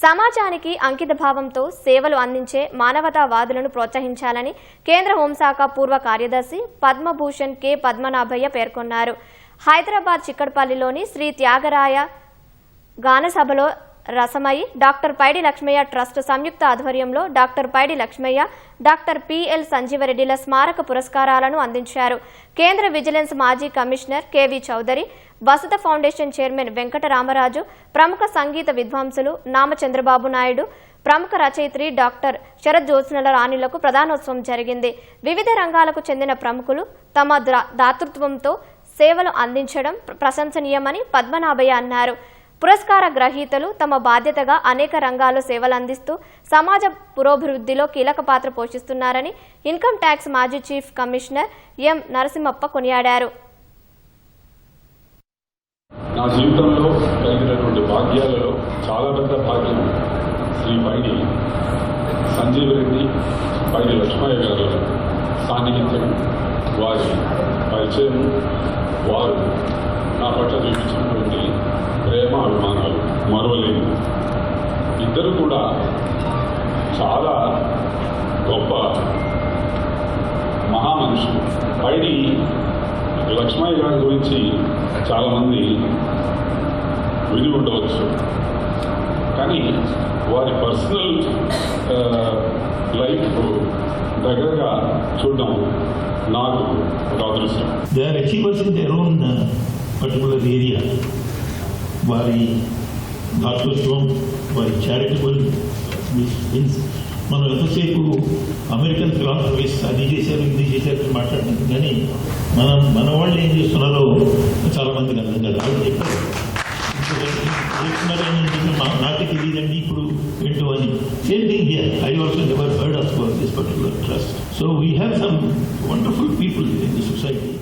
సమాజానికి అంకిత భావంతో సేవలు అందించే మానవతావాదులను ప్రోత్సహించాలని కేంద్ర హోంశాఖ పూర్వ కార్యదర్శి పద్మభూషణ్ కె పద్మనాభయ్య పేర్కొన్నారు. హైదరాబాద్ చిక్కడపల్లిలోని శ్రీ త్యాగరాయ గానసభలో రసమయి డాక్టర్ పైడి లక్ష్మయ్య ట్రస్ట్ సంయుక్త ఆధ్వర్యంలో doctor Paidi Lakshmaiah doctor PL సంజీవరెడ్డిల స్మారక పురస్కారాలను అందించారు. కేంద్ర విజిలెన్స్ మాజీ కమిషనర్ కెవి చౌదరి వసత ఫౌండేషన్ చైర్మన్ వెంకటరామరాజు ప్రముఖ సంగీత విద్వాంసులు నామ చంద్రబాబు నాయుడు ప్రముఖ రచయిత్రి డాక్టర్ శరత్ జ్యోత్స్నల రాణిలకు ప్రధానోత్సవం జరిగింది. వివిధ రంగాలకు చెందిన ప్రముఖులు తమ దాతృత్వంతో సేవలు అందించడం ప్రశంసనీయమని పద్మనాభయ్య అన్నారు. పురస్కార గ్రహీతలు తమ బాధ్యతగా అనేక రంగాల్లో సేవలందిస్తూ సమాజ పురోభివృద్ధిలో కీలక పాత్ర పోషిస్తున్నారని ఇన్కమ్ ట్యాక్స్ మాజీ చీఫ్ కమిషనర్ ఎం నరసింహప్ప కొనియాడారు. నా జీవితంలో కలిగినటువంటి భాగ్యాలలో చాలా పెద్ద భాగ్యం శ్రీ పైడి సంజీవ్ రెడ్డి పైడి లక్ష్మయ్య గారు సాన్నిహిత్యం. వారి పరిచయం వారు నా పట్ల చూపించినటువంటి ప్రేమ అభిమానాలు మరవలేని ఇద్దరు కూడా చాలా గొప్ప మహామనుషులు. పైడి లక్ష్మయ్య గారి గురించి చాలామంది విని ఉండవచ్చు. కానీ వారి పర్సనల్ లైఫ్ దగ్గర చూడడం నాకు ఒక అదృష్టం. They are achievers their own particular area వారి దాతృత్వం వారి చారిటబుల్ మీన్స్ మనం ఎంతసేపు అమెరికన్ ఫిలాసఫీస్ అది చేశారు ఇది చేశారు అని మాట్లాడడం కానీ మనం మన వాళ్ళు ఏం చేస్తున్నారో చాలా మందికి అర్థం కాదు. వాళ్ళు చెప్పారు. Lexman. Same thing here. I also never heard of this particular trust. So we have some wonderful people in the society.